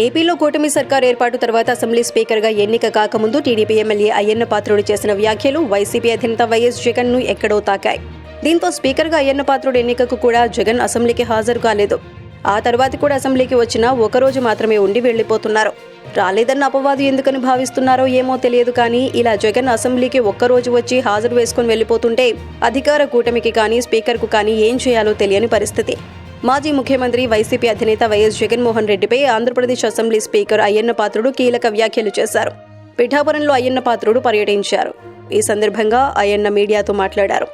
ఏపీలో కూటమి సర్కార్ ఏర్పాటు తర్వాత అసెంబ్లీ స్పీకర్గా ఎన్నిక కాకముందు టీడీపీ ఎమ్మెల్యే అయ్యన్న పాత్రుడు చేసిన వ్యాఖ్యలు వైసీపీ అధినేత వైఎస్ జగన్ను ఎక్కడో తాకాయి. దీంతో స్పీకర్గా అయ్యన్న పాత్రుడు ఎన్నికకు కూడా జగన్ అసెంబ్లీకి హాజరు కాలేదు. ఆ తర్వాత కూడా అసెంబ్లీకి వచ్చిన ఒకరోజు మాత్రమే ఉండి వెళ్ళిపోతున్నారు రాలేదన్న అపవాదు ఎందుకని భావిస్తున్నారో ఏమో తెలియదు కానీ ఇలా జగన్ అసెంబ్లీకి ఒక్కరోజు వచ్చి హాజరు వేసుకుని వెళ్ళిపోతుంటే అధికార కూటమికి కానీ స్పీకర్కు కానీ ఏం చేయాలో తెలియని పరిస్థితి. మాజీ ముఖ్యమంత్రి వైసీపీ అధినేత వైఎస్ జగన్మోహన్ రెడ్డిపై ఆంధ్రప్రదేశ్ అసెంబ్లీ స్పీకర్ అయ్యన్న పాత్రుడు కీలక వ్యాఖ్యలు చేశారు. పిఠాపురంలో అయ్యన్న పాత్రుడు పర్యటించారు. ఈ సందర్భంగా అయ్యన్న మీడియాతో మాట్లాడారు.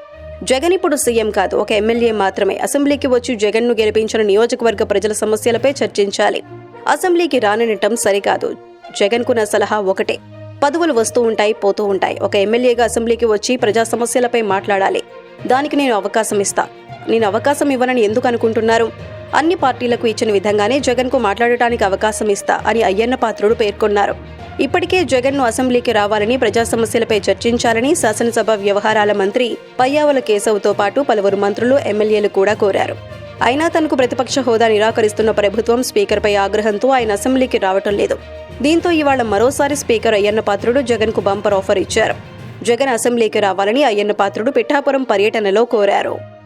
జగన్ ఇప్పుడు సీఎం కాదు ఒక ఎమ్మెల్యే మాత్రమే. అసెంబ్లీకి వచ్చి జగన్ను గెలిపించిన నియోజకవర్గ ప్రజల సమస్యలపై చర్చించాలి. అసెంబ్లీకి రాననటం సరికాదు. జగన్కు నా సలహా ఒకటే. పదవులు వస్తూ ఉంటాయి పోతూ ఉంటాయి. ఒక ఎమ్మెల్యేగా అసెంబ్లీకి వచ్చి ప్రజా సమస్యలపై మాట్లాడాలి. దానికి నేను అవకాశం ఇస్తా. నేను అవకాశం ఇవ్వనని ఎందుకు అనుకుంటున్నారు? అన్ని పార్టీలకు ఇచ్చిన విధంగానే జగన్కు మాట్లాడటానికి అవకాశం ఇస్తా అని అయ్యన్న పాత్రుడు పేర్కొన్నారు. ఇప్పటికే జగన్ను అసెంబ్లీకి రావాలని ప్రజా సమస్యలపై చర్చించాలని శాసనసభ వ్యవహారాల మంత్రి పయ్యావల కేశవ్తో పాటు పలువురు మంత్రులు ఎమ్మెల్యేలు కూడా కోరారు. అయినా తనకు ప్రతిపక్ష హోదా నిరాకరిస్తున్న ప్రభుత్వం స్పీకర్పై ఆగ్రహంతో ఆయన అసెంబ్లీకి రావటం లేదు. దీంతో ఇవాళ మరోసారి స్పీకర్ అయ్యన్న పాత్రుడు జగన్కు బంపర్ ఆఫర్ ఇచ్చారు. జగన్ అసెంబ్లీకి రావాలని అయ్యన్న పాత్రుడు పిఠాపురం పర్యటనలో కోరారు.